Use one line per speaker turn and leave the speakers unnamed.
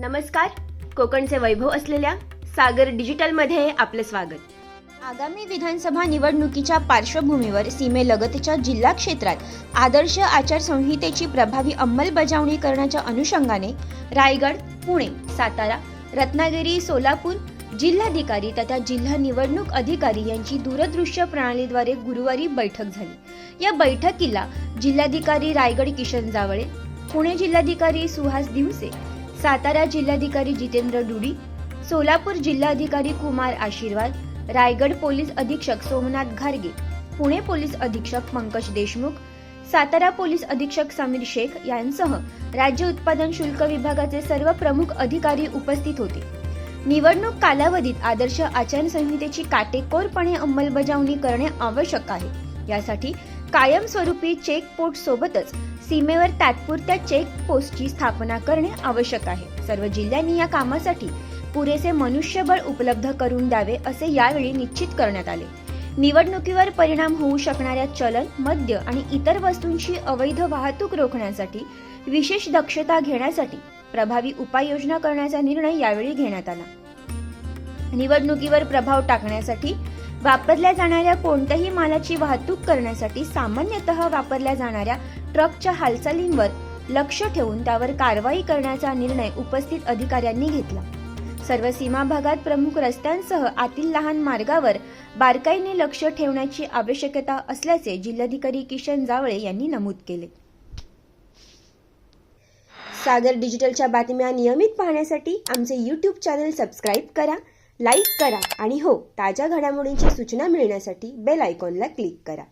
नमस्कार. कोकणचे वैभव असलेल्या सागर डिजिटलमध्ये आपले स्वागत.
आगामी विधानसभा निवडणुकीच्या पार्श्वभूमीवर सीमेलगतच्या जिल्हा क्षेत्रात आदर्श आचारसंहितेची प्रभावी अंमलबजावणी करण्याच्या अनुषंगाने रायगड पुणे सातारा रत्नागिरी सोलापूर जिल्हाधिकारी तथा जिल्हा निवडणूक अधिकारी यांची दूरदृश्य प्रणालीद्वारे गुरुवारी बैठक झाली. या बैठकीला जिल्हाधिकारी रायगड किशन जावळे पुणे जिल्हाधिकारी सुहास दिवसे सातारा जिल्हाधिकारी जितेंद्र डुडी सोलापूर जिल्हाधिकारी कुमार आशीर्वाद रायगड पोलीस अधीक्षक सोमनाथ घारगे पुणे पोलीस अधीक्षक पंकज देशमुख सातारा पोलीस अधीक्षक समीर शेख यांसह राज्य उत्पादन शुल्क विभागाचे सर्व प्रमुख अधिकारी उपस्थित होते. निवडणूक कालावधीत आदर्श आचारसंहितेची काटेकोरपणे अंमलबजावणी करणे आवश्यक आहे. यासाठी कायमस्वरूपी चेक पोस्ट सोबतच सीमेवर तात्पुरत्या चेक पोस्टची स्थापना करणे आवश्यक आहे. सर्व जिल्ह्यांनी या कामासाठी पुरेसे मनुष्यबळ उपलब्ध करून द्यावे असे यावेळी निश्चित करण्यात आले. निवडणुकीवर परिणाम होऊ शकणाऱ्या चलन मद्य आणि इतर वस्तूंची अवैध वाहतूक रोखण्यासाठी विशेष दक्षता घेण्यासाठी प्रभावी उपाययोजना करण्याचा निर्णय यावेळी घेण्यात आला. निवडणुकीवर प्रभाव टाकण्यासाठी वापरल्या जाणाऱ्या कोणत्याही मालाची वाहतूक करण्यासाठी सामान्यतः वापरल्या जाणाऱ्या ट्रकच्या हालचालींवर लक्ष ठेवून त्यावर कारवाई करण्याचा निर्णय उपस्थित अधिकाऱ्यांनी घेतला. सर्व सीमा भागात प्रमुख रस्त्यांसह आतील लहान मार्गावर बारकाईने लक्ष ठेवण्याची आवश्यकता असल्याचे जिल्हाधिकारी किशन जावळे यांनी नमूद केले. सागर डिजिटलच्या बातम्या नियमित पाहण्यासाठी आमचे यूट्यूब चॅनल सबस्क्राईब करा. लाईक करा आणि हो ताज्या घडामोडींची सूचना मिळण्यासाठी बेल आयकॉनला क्लिक करा.